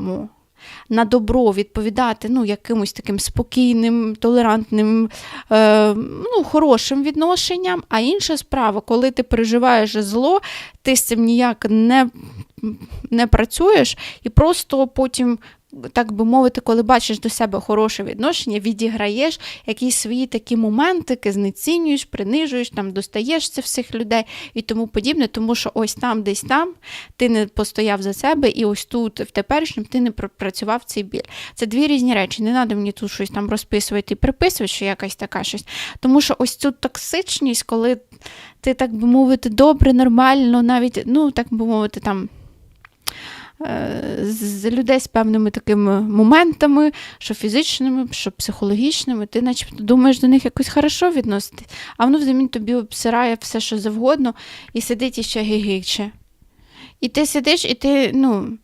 по-доброму. На добро відповідати ну, якимось таким спокійним, толерантним, е, ну, хорошим відношенням. А інша справа, коли ти переживаєш зло, ти з цим ніяк не, не працюєш, і просто потім, так би мовити, коли бачиш до себе хороше відношення, відіграєш якісь свої такі моментики, знецінюєш, принижуєш, там достаєш це всіх людей і тому подібне, тому що ось там, десь там ти не постояв за себе, і ось тут, в теперішньому, ти не пропрацював цей біль. Це дві різні речі. Не треба мені тут щось там розписувати і приписувати, що якась така щось. Тому що ось цю токсичність, коли ти, так би мовити, добре, нормально, навіть, ну, так би мовити, там. Е, З людей з певними такими моментами, що фізичними, що психологічними, ти начебто думаєш до них якось хорошо відносити, а воно взамін тобі обсирає все, що завгодно, і сидить іще гігіче. І ти сидиш, і ти, ну,